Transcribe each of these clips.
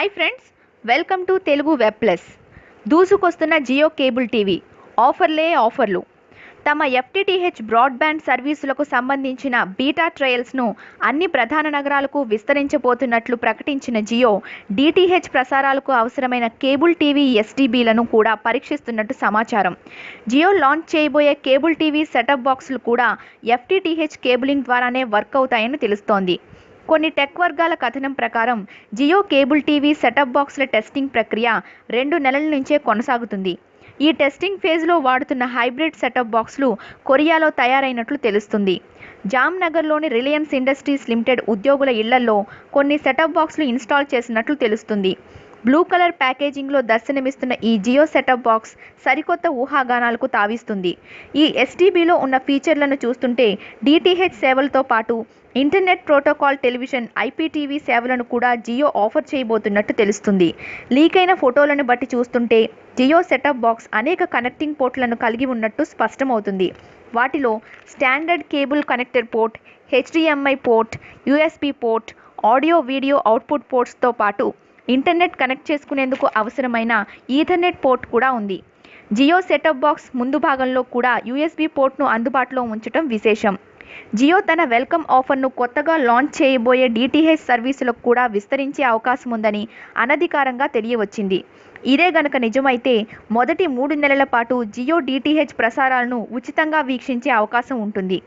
Hi friends welcome to Telugu web plus దూసుకొస్తున్న Jio cable TV ఆఫర్లే ఆఫర్లు తమ ఎఫ్టీటీహెచ్ బ్రాడ్బ్యాండ్ సర్వీసులకు సంబంధించిన బీటా ట్రయల్స్ను అన్ని ప్రధాన నగరాలకు విస్తరించబోతున్నట్లు ప్రకటించిన జియో డిటిహెచ్ ప్రసారాలకు అవసరమైన కేబుల్ టీవీ ఎస్టీబీలను కూడా పరీక్షిస్తున్నట్టు సమాచారం. జియో లాంచ్ చేయబోయే కేబుల్ టీవీ సెటప్ బాక్సులు కూడా ఎఫ్టీటీహెచ్ కేబులింగ్ ద్వారానే వర్క్ అవుతాయని తెలుస్తోంది. కొన్ని టెక్ వర్గాల కథనం ప్రకారం Jio cable TV set top బాక్స్ల testing ప్రక్రియ రెండు నెలల నుంచే కొనసాగుతుంది. ఈ టెస్టింగ్ ఫేజ్లో వాడుతున్న హైబ్రిడ్ సెటప్ బాక్సులు కొరియాలో తయారైనట్లు తెలుస్తుంది. జామ్నగర్లోని రిలయన్స్ ఇండస్ట్రీస్ లిమిటెడ్ ఉద్యోగుల ఇళ్ళలో కొన్ని సెటప్ బాక్సులు ఇన్స్టాల్ చేసినట్లు తెలుస్తుంది. బ్లూ కలర్ ప్యాకేజింగ్లో దర్శనమిస్తున్న ఈ జియో సెటప్ బాక్స్ సరికొత్త ఊహాగానాలకు తావిస్తుంది. ఈ ఎస్టీబీలో ఉన్న ఫీచర్లను చూస్తుంటే డిటిహెచ్ సేవలతో పాటు ఇంటర్నెట్ ప్రోటోకాల్ టెలివిజన్ ఐపీటీవీ సేవలను కూడా జియో ఆఫర్ చేయబోతున్నట్టు తెలుస్తుంది. లీక్ అయిన ఫోటోలను బట్టి చూస్తుంటే జియో సెటప్ బాక్స్ అనేక కనెక్టింగ్ పోర్ట్లను కలిగి ఉన్నట్టు స్పష్టమవుతుంది. వాటిలో standard cable connector port HDMI port USB port audio video output పోర్ట్స్తో పాటు ఇంటర్నెట్ కనెక్ట్ చేసుకునేందుకు అవసరమైన ఈథర్నెట్ పోర్ట్ కూడా ఉంది. జియో సెటప్ బాక్స్ ముందు భాగంలో కూడా యూఎస్బి పోర్ట్ను అందుబాటులో ఉంచడం విశేషం. జియో తన వెల్కమ్ ఆఫర్ను కొత్తగా లాంచ్ చేయబోయే డిటిహెచ్ సర్వీసులకు కూడా విస్తరించే అవకాశం ఉందని అనధికారంగా తెలియవచ్చింది. ఇదే గనక నిజమైతే మొదటి మూడు నెలల పాటు జియో డిటిహెచ్ ప్రసారాలను ఉచితంగా వీక్షించే అవకాశం ఉంటుంది.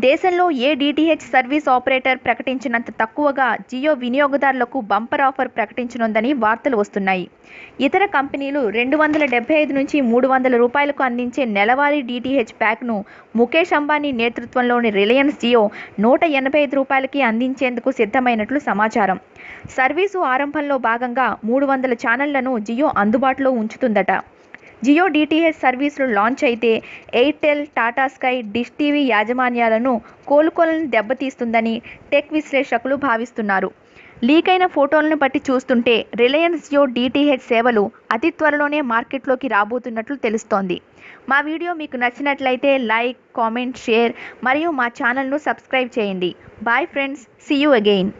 దేశంలో ఏ డిటిహెచ్ సర్వీస్ ఆపరేటర్ ప్రకటించినంత తక్కువగా జియో వినియోగదారులకు బంపర్ ఆఫర్ ప్రకటించనుందని వార్తలు వస్తున్నాయి. ఇతర కంపెనీలు రెండు వందల డెబ్బై ఐదు నుంచి మూడు వందల రూపాయలకు అందించే నెలవారీ డిటిహెచ్ ప్యాక్ను ముఖేష్ అంబానీ నేతృత్వంలోని రిలయన్స్ జియో నూట ఎనభై ఐదు రూపాయలకి అందించేందుకు సిద్ధమైనట్లు సమాచారం. సర్వీసు ఆరంభంలో భాగంగా మూడు వందల ఛానళ్ళను జియో అందుబాటులో ఉంచుతుందట. జియో డిటిహెచ్ సర్వీసులు లాంచ్ అయితే Airtel Tata Sky Dish TV యాజమాన్యాలను కోలుకోలను దెబ్బతీస్తుందని టెక్ విశ్లేషకులు భావిస్తున్నారు. లీక్ అయిన ఫోటోలను బట్టి చూస్తుంటే రిలయన్స్ జియో డిటిహెచ్ సేవలు అతి త్వరలోనే మార్కెట్లోకి రాబోతున్నట్లు తెలుస్తోంది. మా వీడియో మీకు నచ్చినట్లయితే లైక్ కామెంట్ షేర్ మరియు మా ఛానల్ను సబ్స్క్రైబ్ చేయండి. Bye friends see you again